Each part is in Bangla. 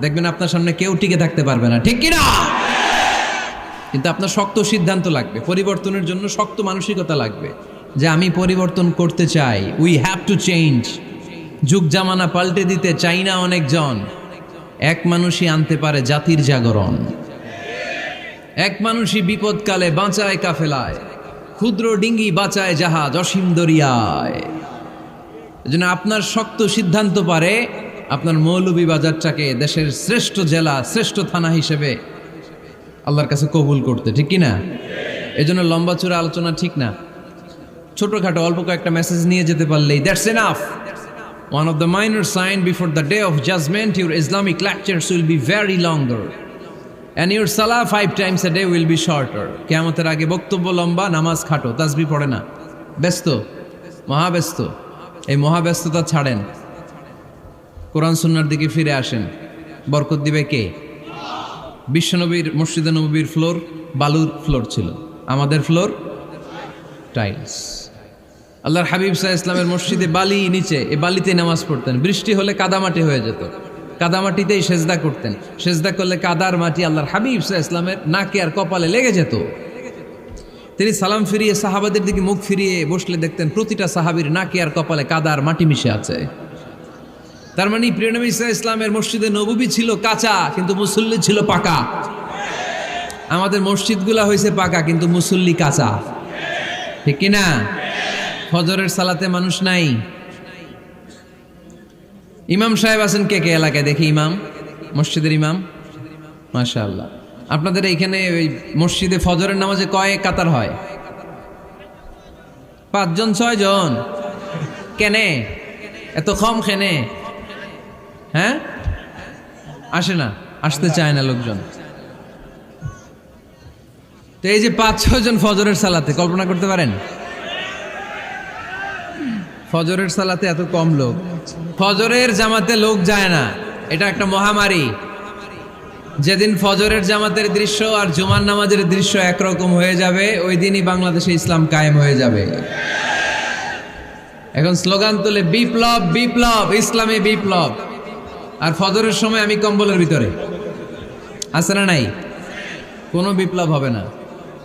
দেখবেন আপনার সামনে কেউ টিকে থাকতে পারবে না। ঠিক কিনা? কিন্তু আপনার শক্ত সিদ্ধান্ত লাগবে। পরিবর্তনের জন্য শক্ত মানসিকতা লাগবে। যে আমি পরিবর্তন করতে চাই। উই হ্যাভ টু চেঞ্জ যুগ জামানা পাল্টে দিতে চাই না অনেকজন। এক মানুষই আনতে পারে জাতির জাগরণ। এক মানুষই বিপদকালে বাঁচায় কাফেলায়। ক্ষুদ্র ডিঙ্গি বাঁচায় জাহাজ অসীম দরিয়ায়। এজন্য আপনার শক্ত সিদ্ধান্ত পারে আপনার মৌলভীবাজারটাকে দেশের শ্রেষ্ঠ জেলা, শ্রেষ্ঠ থানা হিসেবে আল্লাহর কাছে কবুল করতে, ঠিক কি না এই জন্য লম্বা চূড়া আলোচনা ঠিক না। ছোটোখাটো অল্প কয়েকটা মেসেজ নিয়ে যেতে পারলেই that's enough one of the minor signs before the day of judgement your Islamic lectures will be very longer and your সালা five times a day will be shorter কেমতের আগে বক্তব্য লম্বা, নামাজ খাটো, তাজবি পড়ে না। ব্যস্ত? মহাব্যস্ত? এই মহাব্যস্ততা ছাড়েন। কোরআন সুন্নার দিকে ফিরে আসেন। বরকত দিবে কে? বিশ্বনবীর মসজিদে নবীর ফ্লোর, বালুর ফ্লোর ছিল। আমাদের ফ্লোর, টাইলস। আল্লাহর হাবিব সাহা ইসলামের মসজিদে বালি নিচে, এ বালিতে নামাজ পড়তেন। বৃষ্টি হলে কাদামাটি হয়ে যেত। কাদামাটিতেই সেজদা করতেন। সেজদা করলে কাদার মাটি আল্লাহর হাবিব সাহা ইসলামের নাকে আর কপালে লেগে যেত। তিনি সালাম ফিরিয়ে সাহাবাদের দিকে মুখ ফিরিয়ে বসলে দেখতেন প্রতিটা সাহাবীর নাকে আর কপালে কাদার মাটি মিশে আছে। তার মানে প্রিয় নবী ইসা ইসলামের মসজিদে নবুবী ছিল কাঁচা, কিন্তু মুসল্লি ছিল পাকা। আমাদের মসজিদগুলা হয়েছে পাকা, কিন্তু মুসল্লি কাঁচা। ঠিক কিনা ফজরের সালাতে মানুষ নাই। ইমাম সাহেব আছেন কে কে এলাকায়? দেখি ইমাম, মসজিদের ইমাম। মাশা আল্লাহ আপনাদের এইখানে ওই মসজিদে ফজরের নামাজে কয় কাতার হয়? পাঁচজন, ছয়জন? কেনে? এত কম খেনে হ্যাঁ? আসে না, আসতে চায় না লোকজন। তো এই যে পাঁচ ছজন ফজরের সালাতে, কল্পনা করতে পারেন? ফজরের সালাতে এত কম লোক। ফজরের জামাতে লোক যায় না, এটা একটা মহামারী। যেদিন ফজরের জামাতের দৃশ্য আর জুমার নামাজের দৃশ্য একরকম হয়ে যাবে, ওই দিনই বাংলাদেশে ইসলাম কায়েম হয়ে যাবে। এখন স্লোগান তুলে, বিপ্লব বিপ্লব, ইসলামী বিপ্লব। আর ফজরের সময় আমি কম্বলের ভিতরে। আছে না নাই? কোনো বিপ্লব হবে না।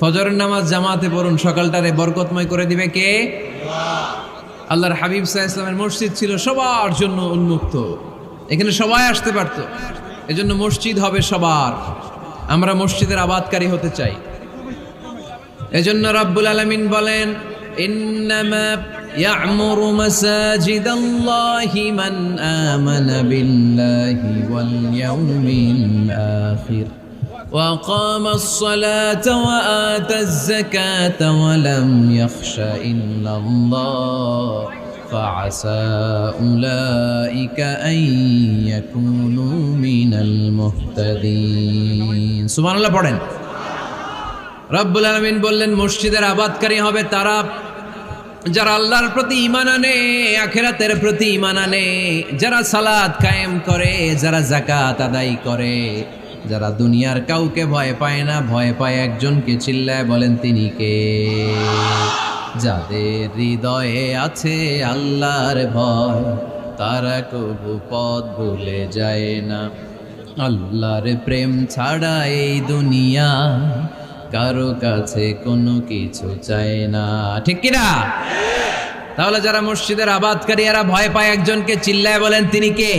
ফজরের নামাজ জামাতে পড়ুন সকালটারে বরকতময় করে দিবে কে? আল্লাহর হাবিব সাহা ইসলামের মসজিদ ছিল সবার জন্য উন্মুক্ত। এখানে সবাই আসতে পারত। এজন্য মসজিদ হবে সবার। আমরা মসজিদের আবাদকারী হতে চাই। এজন্য রাব্বুল আলামিন বলেন ইন্নামা يعمر مساجد الله من آمن بالله واليوم الآخر وأقام الصلاة وآتى الزكاة ولم يخش إلا الله فعسى أولئك أن يكونوا من المهتدين سبحان الله পড়েন রব্বুল আলমিন বললেন মসজিদের আবাদকারী হবে তারা যারা আল্লাহর প্রতি ইমান আনে, আখেরাতের প্রতি ইমান আনে, যারা সালাদ কায়েম করে, যারা জাকাত আদায় করে, যারা দুনিয়ার কাউকে ভয় পায় না, ভয় পায় একজনকে চিল্লায় বলেন তিনি কে? যাদের হৃদয়ে আছে আল্লাহর ভয়, তারা কবু পথ ভুলে যায় না। আল্লাহর প্রেম ছাড়া এই দুনিয়া কারও কাছে কোনো কিছু চায় না। ঠিক কিনা? তাহলে যারা মসজিদের আবাদকারী এরা ভয় পায় একজনকে চিল্লায় বলেন, তিনি কে?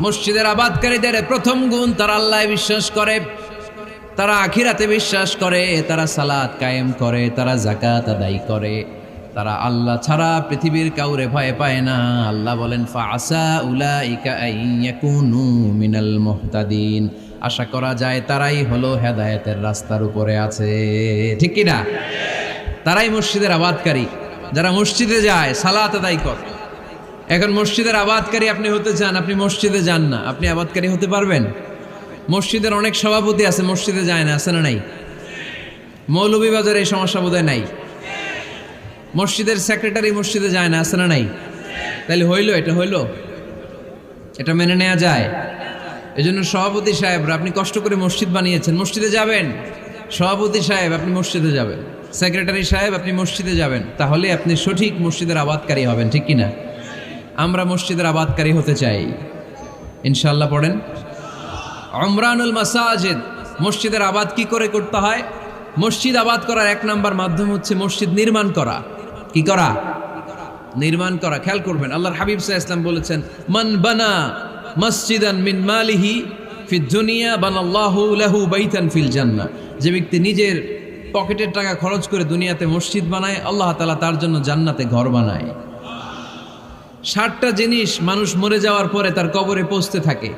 মসজিদের আবাদকারীদের প্রথম গুণ তারা আল্লাহ বিশ্বাস করে, তারা আখিরাতে বিশ্বাস করে, তারা সালাত কায়েম করে, তারা জাকাত আদায় করে। তারা আল্লাহ ছাড়া পৃথিবীর কাউরে ভয় পায় না। আল্লাহ বলেন ফাসা উলাইকা আইয়াকুনু মিনাল মুহতাদিন। আশা করা যায় তারাই হলো হেদায়েতের রাস্তার উপরে আছে। ঠিক কি না তারাই মসজিদের আবাদকারী। যারা মসজিদে যায়, সালাত আদায় করে। এখন মসজিদের আবাদকারী আপনি হতে চান, আপনি মসজিদে যান না। আপনি আবাদকারী হতে পারবেন। মসজিদের অনেক সভাপতি আছে, মসজিদে যায় না, আছে না নাই? মৌলভীবাজার এই সমস্যা বোধহয় নাই। মসজিদের সেক্রেটারি মসজিদে যায় না, আছে না নাই? তাহলে হইল, এটা হইল? এটা মেনে নেওয়া যায়। এজন্য সভাপতি সাহেবরা, আপনি কষ্ট করে মসজিদ বানিয়েছেন, মসজিদে যাবেন? সভাপতি সাহেব, আপনি মসজিদে যাবেন। সেক্রেটারি সাহেব, আপনি মসজিদে যাবেন। তাহলে আপনি সঠিক মসজিদের আবাদকারী হবেন, ঠিক কিনা? আমরা মসজিদের আবাদকারী হতে চাই। ইনশাল্লাহ পড়েন। অমরানুল মাসাজিদ, মসজিদের আবাদ কি করে করতে হয়? মসজিদ আবাদ করার এক নাম্বার মাধ্যম হচ্ছে মসজিদ নির্মাণ করা। কি করা? নির্মাণ করা। খেয়াল করবেন, আল্লাহর হাবিব সাহা ইসলাম বলেছেন, মান বানা মসজিদান মিন মালিহি ফি দুনিয়া বানাল্লাহু লাহু বাইতান ফিল জান্নাহ। যে ব্যক্তি নিজের পকেটের টাকা খরচ করে দুনিয়াতে মসজিদ বানায়, আল্লাহ তাআলা তার জন্য জান্নাতে ঘর বানায়। ষাটটা জিনিস মানুষ মরে যাওয়ার পরে তার কবরে পৌঁছতে থাকে।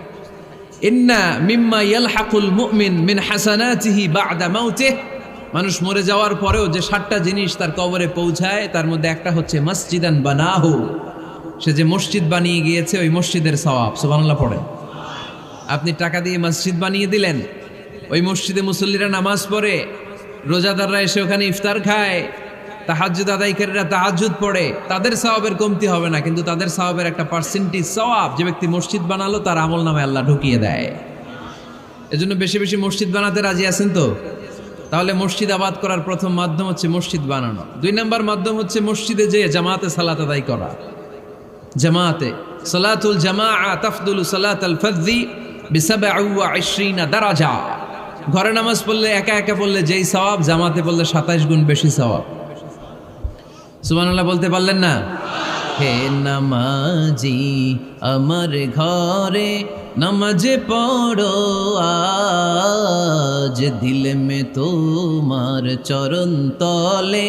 ইন্না মিম্মা ইয়ালহাকুল মুমিন মিন হাসানাতিহি বাদা মাউতিহ। মানুষ মরে যাওয়ার পরেও যে ষাটটা জিনিস তার কবরে পৌঁছায়, তার মধ্যে একটা হচ্ছে মসজিদান বানাহু। সে যে মসজিদ বানিয়ে গিয়েছে, ওই মসজিদের সওয়াব, সুবহানাল্লাহ পড়েন আপনি টাকা দিয়ে মসজিদ বানিয়ে দিলেন, ওই মসজিদে মুসল্লিরা নামাজ পড়ে, রোজাদাররা এসে ওখানে ইফতার খায়, তাহাজ্জুদ আদায়কারীরা তাহাজ্জুদ পড়ে, তাদের সওয়াবের কমতি হবে না, কিন্তু তাদের সওয়াবের একটা পার্সেন্টেজ সওয়াব যে ব্যক্তি মসজিদ বানালো, তার আমল নামে আল্লাহ ঢুকিয়ে দেয়। এজন্য বেশি বেশি মসজিদ বানাতে রাজি আছেন তো? তাহলে মসজিদ আবাদ করার প্রথম মাধ্যম হচ্ছে মসজিদ বানানো। দুই নম্বর মাধ্যম হচ্ছে মসজিদে যেয়ে জামাতে সালাত আদায় করা। জামাতে। সলাতুল জামা তাফদুল সালাত আল ফজি বিসাবাইশরিনা দারাজা। ঘরে নামাজ পড়লে একা একা পড়লে যেই সওয়াব, জামাতে পড়লে সাতাইশ গুণ বেশি সওয়াব। সুবহানাল্লাহ বলতে পারলেন না? হে নামাজি, আমার ঘরে নামাজে পড়ো, আজ দিল মে তোমার চরণ তলে।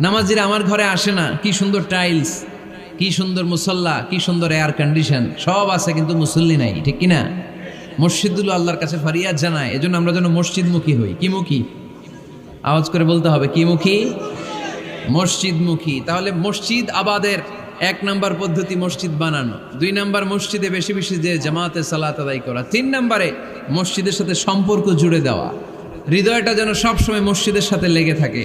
নামাজিরা আমার ঘরে আসে না। কি সুন্দর টাইলস কি সুন্দর মুসল্লা, কি সুন্দর এয়ার কন্ডিশন সব আছে কিন্তু মুসল্লি নাই, ঠিক কিনা? মসজিদগুলো আল্লাহর কাছে ফরিয়াদ জানায়, এজন্য আমরা যেন মসজিদমুখী হই। কি মুখী? আওয়াজ করে বলতে হবে, কি মুখী? মসজিদমুখী। তাহলে মসজিদ আবাদের এক নাম্বার পদ্ধতি মসজিদ বানানো। দুই নাম্বার মসজিদে বেশি বেশি যে জামাতে সালাত আদায় করা। তিন নাম্বারে মসজিদের সাথে সম্পর্ক জুড়ে দেওয়া। হৃদয়টা যেন সবসময় মসজিদের সাথে লেগে থাকে।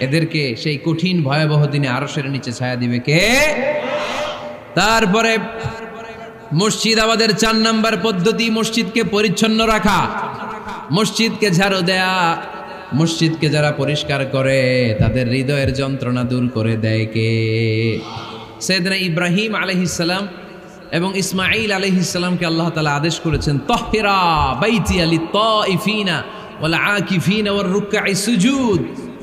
এদেরকে সেই কঠিন ভয়াবহ দিনে আরসের নিচে ছায়া দিবে কে? তারপরে মসজিদ আমাদের চার নাম্বার পদ্ধতি, মসজিদকে পরিচ্ছন্ন রাখা। মসজিদকে ঝাড়ু দেয়া। মসজিদকে যারা পরিষ্কার করে, তাদের হৃদয়ের যন্ত্রণা দূর করে দেয় কে? সেদিনা ইব্রাহিম আলহিসাল্লাম এবং ইসমাইল আলহিসাল্লামকে আল্লাহ তালা আদেশ করেছেন তহেরা বাইতি আলী তিফিনা ওয়ালা আকিফিনা ওয়ার রুক্কাই সুজুদ।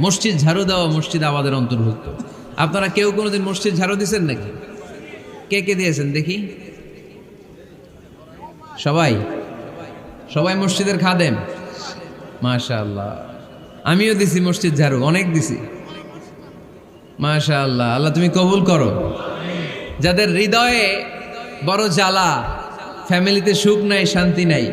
মসজিদ ঝাড়ু দেওয়া মসজিদ আমাদের অন্তর্ভুক্ত। আপনারা কেউ কোনোদিন মসজিদ ঝাড়ু দিয়েছেন নাকি? কে কে দিয়েছেন দেখি? সবাই? সবাই মসজিদের খাদেম? মাশা আল্লাহ আমিও দিছি মসজিদ ঝাড়ু, অনেক দিছি। মাশা আল্লাহ আল্লাহ তুমি কবুল করো। যাদের হৃদয়ে বড় জ্বালা ফ্যামিলিতে সুখ নাই, শান্তি নাই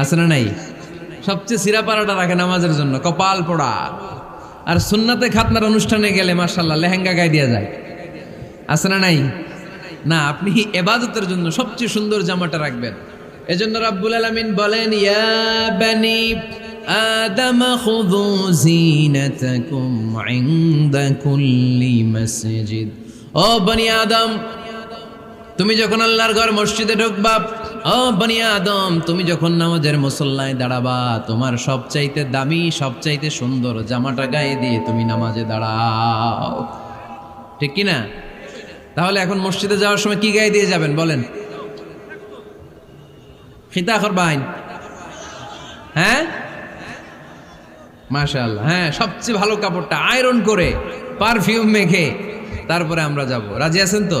আছে না নাই? সবচেয়ে সিরা পাড়াটা রাখে নামাজের জন্য, কপাল পোড়া। আর সুন্নাতে খাতনার অনুষ্ঠানে গেলে মার্শাল্লাহ লেহেঙ্গা গায়ে দেওয়া যায়। আছে না নাই? না, আপনি এবাদতের জন্য সবচেয়ে সুন্দর জামাটা রাখবেন। এজন্য রাব্বুল আলামিন বলেন, ইয়া বানি আদম খুযু জিনাতাকুম ইনদা কুল্লি মসজিদ। ও বনি আদম, তুমি যখন আল্লাহর ঘর মসজিদে ঢুকবা ও বনি আদম, তুমি যখন নামাজের মুসল্লায় দাঁড়াবা, তোমার সবচাইতে দামি, সবচাইতে সুন্দর জামাটা গায়ে দিয়ে তুমি নামাজে দাঁড়াও। ঠিক কি না তাহলে এখন মসজিদে যাওয়ার সময় কি গায়ে দিয়ে যাবেন, বলেন? খিতা করবাইন হ্যাঁ? মাশাআল্লাহ হ্যাঁ সবচেয়ে ভালো কাপড়টা আয়রন করে, পারফিউম মেখে, তারপরে আমরা যাব। রাজি আছেন তো?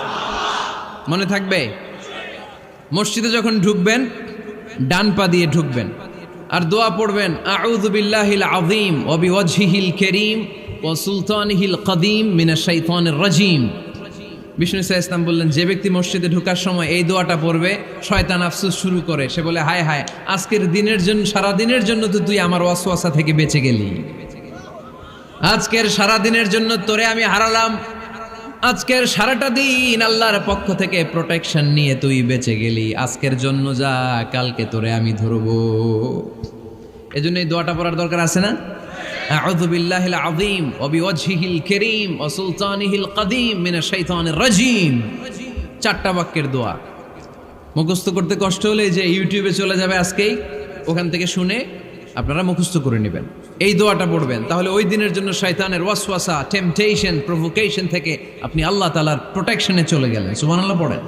মনে থাকবে? মসজিদে যখন ঢুকবেন, ডান পা দিয়ে ঢুকবেন। আর দোয়া পড়বেন, আউযু বিল্লাহিল আযীম ওয়া বিওয়াজহিল কারীম ওয়া সুলতানিহিল কদীম মিনাশ শাইতানির রাজীম। বিষ্ণু ইসা ইসলাম বললেন, যে ব্যক্তি মসজিদে ঢোকার সময় এই দোয়াটা পড়বে, শয়তান আফসুস শুরু করে। সে বলে, হায় হায়, আজকের দিনের জন্য সারা দিনের জন্য তো তুই আমার ওয়াসওয়াসা থেকে বেঁচে গেলি। আজকের সারা দিনের জন্য তোরে আমি হারালাম আজকের সারাটা দিন আল্লাহর পক্ষ থেকে প্রোটেকশন নিয়ে তুই বেঁচে গেলি আজকের জন্য যা কালকে তোরে আমি ধরবো এই জন্য এই দোয়াটা পড়ার দরকার আছে না أعوذ بالله العظيم وبوجهه الكريم وسلطانه القديم من الشيطان الرجيم চারটা বাক্যের দোয়া মুখস্থ করতে কষ্ট হলে এই যে ইউটিউবে চলে যাবে আজকেই ওখান থেকে শুনে আপনারা মুখস্থ করে নেবেন। এই দোয়াটা পড়বেন। তাহলে ওই দিনের জন্য শয়তানের ওয়াসওয়াসা টেম্পটেশন প্রভোকেশন থেকে আপনি আল্লাহ তালার প্রোটেকশনে চলে গেলেন। সুমান আল্লাহ পড়েন।